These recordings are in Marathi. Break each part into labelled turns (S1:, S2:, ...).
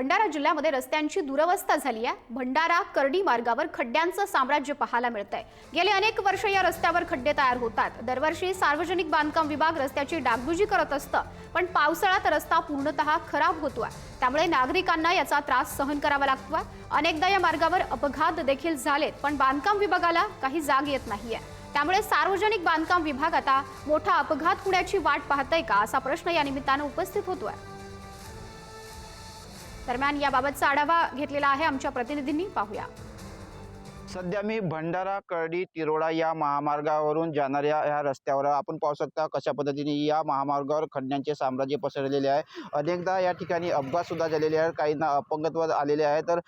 S1: भंडारा जिल्ह्यामध्ये रस्त्यांची दुरवस्था झाली आहे. भंडारा करडी मार्गावर खड्ड्यांचं साम्राज्य पाहायला मिळतं आहे गेले अनेक वर्ष या रस्त्यावर खड्डे तयार होतात. दरवर्षी सार्वजनिक बांधकाम विभाग रस्त्याची डागडुजी करत असतं. पण पावसाळ्यात रस्ता पूर्णतः खराब होतोय. त्यामुळे नागरिकांना याचा त्रास सहन करावा लागतोय. अनेकदा या मार्गावर अपघात देखील झालेत पण बांधकाम विभागाला काही जाग येत नाहीये. त्यामुळे सार्वजनिक बांधकाम विभाग आता मोठा अपघात होण्याची वाट पाहतय का असा प्रश्न या निमित्तानं उपस्थित होतोय. दरम्यान याबाबतचा आढावा घेतलेला आहे आमच्या प्रतिनिधींनी. पाहूया.
S2: सध्या मी भंडारा करडी तिरोडा या महामार्गावरून जाणाऱ्या ह्या रस्त्यावर आपण पाहू शकता कशा पद्धतीने या महामार्गावर खड्ड्यांचे साम्राज्य पसरलेले आहे. अनेकदा या ठिकाणी अपघातसुद्धा झालेले आहेत. काहींना अपंगत्व आलेले आहे तर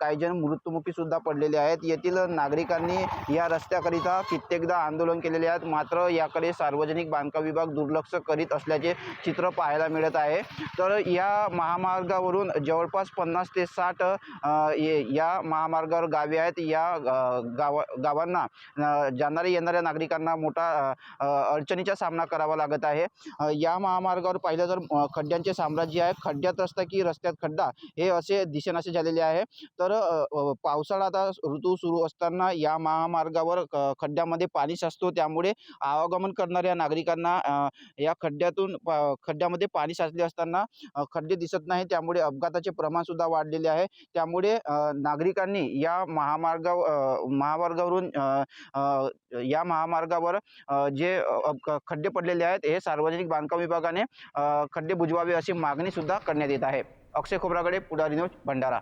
S2: काहीजण काही जण पडलेले आहेत. येथील नागरिकांनी या रस्त्याकरिता कित्येकदा आंदोलन केलेले आहेत. मात्र याकडे सार्वजनिक बांधकाम विभाग दुर्लक्ष करीत असल्याचे चित्र पाहायला मिळत आहे. तर या महामार्गावरून जवळपास पन्नास ते साठ ये- या महामार्गावर गावे आहेत. या गावा गावांना जाणाऱ्या येणाऱ्या नागरिकांना मोठा अडचणीचा सामना करावा लागत आहे. या महामार्गावर पाहिलं तर खड्ड्यांचे साम्राज्य आहे. खड्ड्यात रस्ता की रस्त्यात खड्डा हे असे दिशेनाशे झालेले आहे. तर पावसाळा आता ऋतू सुरू असताना या महामार्गावर खड्ड्यामध्ये पाणी साचतो. त्यामुळे आवागमन करणाऱ्या नागरिकांना या खड्ड्यातून प- खड्ड्यामध्ये पाणी साचले असताना खड्डे दिसत नाही. त्यामुळे अपघाताचे प्रमाणसुद्धा वाढलेले आहे. त्यामुळे नागरिकांनी या महामार्गावर महामार्गावरून या महामार्गावर जे खड्डे पडलेले आहेत हे सार्वजनिक बांधकाम विभागाने खड्डे बुजवावे अशी मागणी सुद्धा करण्यात येत आहे. अक्षय खोब्राकडे पुढारी न्यूज भंडारा.